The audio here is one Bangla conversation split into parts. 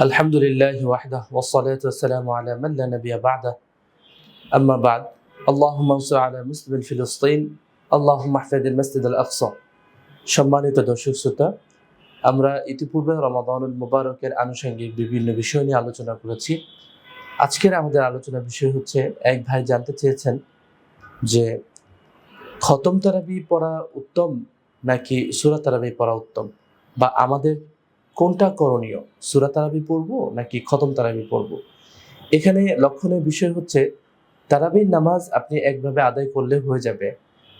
الحمد لله وحده والصلاة والسلام على من لا نبي بعده أما بعد اللهم انصر على مسلم فلسطين اللهم احفظ المسجد الأقصى সম্মানিত দর্শক শ্রোতা আমরা ইতিপূর্বে রমাদানুল মুবারকের আনুষঙ্গিক বিভিন্ন বিষয় নিয়ে আলোচনা করেছি আজকের আমাদের আলোচনার বিষয় হচ্ছে এক ভাই জানতে চেয়েছেন যে খতম তারাবি পড়া উত্তম নাকি সুরা তারাবি পড়া উত্তম বা আমাদের কোনটা করণীয়? সুরা তারাবি পড়ব নাকি খতম তারাবি পড়ব? এখানে লক্ষণের বিষয় হচ্ছে, তারাবির নামাজ আপনি একভাবে আদায় করলে হয়ে যাবে।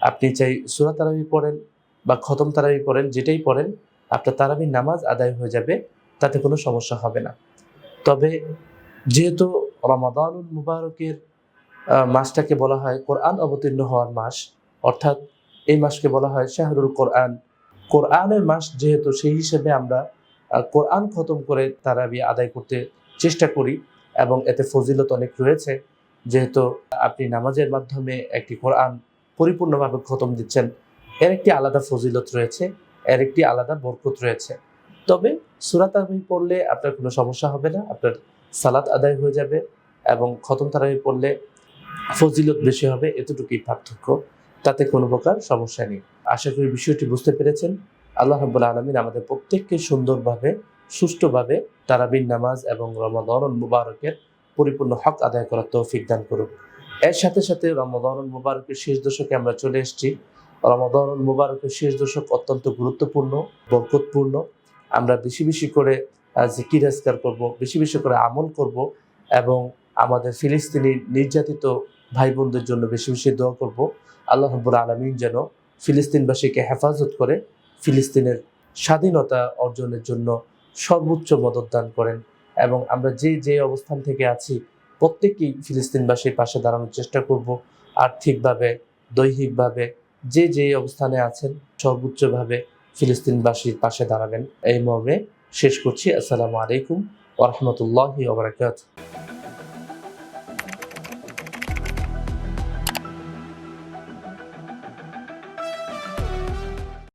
আপনি চাই সুরা তারাবি পড়েন বা খতম তারাবি পড়েন, যেটাই পড়েন, আপনার তারাবির নামাজ আদায় হয়ে যাবে, তাতে কোনো সমস্যা হবে না। তবে যেহেতু রমাদানুল মুবারকের মাসটাকে বলা হয় কোরআন অবতীর্ণ হওয়ার মাস, অর্থাৎ এই মাসকে বলা হয় শাহরুল কোরআন। কোরআনের মাস যেহেতু, সেই হিসেবে আমরা কোরআন খতম করে তারাবি আদায় করতে চেষ্টা করি এবং এতে ফজিলত অনেক রয়েছে। যেহেতু আপনি নামাজের মাধ্যমে একটি কোরআন পরিপূর্ণভাবে খতম দিচ্ছেন, এর একটি আলাদা ফজিলত রয়েছে, এর একটি আলাদা বরকত রয়েছে। তবে সুরা তারাবি পড়লে আপনার কোনো সমস্যা হবে না, আপনার সালাত আদায় হয়ে যাবে এবং খতম তারাবি পড়লে ফজিলত বেশি হবে, এতটুকুই পার্থক্য। তাতে কোনো প্রকার সমস্যা নেই। আশা করি বিষয়টি বুঝতে পেরেছেন। আল্লাহ রাব্বুল আলমিন আমাদের প্রত্যেককে সুন্দরভাবে, সুষ্ঠুভাবে তারাবিন নামাজ এবং রমাদন মুবারকের পরিপূর্ণ হক আদায় করার তৌফিক দান করুক। এর সাথে সাথে রমাদন মুবারকের শেষ দশকে আমরা চলে এসেছি। রমাদন মুবারকের শেষ দশক অত্যন্ত গুরুত্বপূর্ণ, বরকতপূর্ণ। আমরা বেশি বেশি করে জিকির আজকার করব, বেশি বেশি করে আমল করব এবং আমাদের ফিলিস্তিনি নির্যাতিত ভাই বোনদের জন্য বেশি বেশি দোয়া করব। আল্লাহ রব্বুল আলমিন যেন ফিলিস্তিনবাসীকে হেফাজত করে ফিলিস্তিনের স্বাধীনতা অর্জনের জন্য সর্বোচ্চ মদত দান করেন এবং আমরা যে যে অবস্থান থেকে আছি প্রত্যেকেই ফিলিস্তিনবাসীর পাশে দাঁড়ানোর চেষ্টা করব। আর্থিকভাবে, দৈহিকভাবে, যে যে অবস্থানে আছেন, সর্বোচ্চভাবে ফিলিস্তিনবাসীর পাশে দাঁড়াবেন। এই মর্মে শেষ করছি। আসসালামু আলাইকুম ওরহমতুল্লাহি ওবরাকাত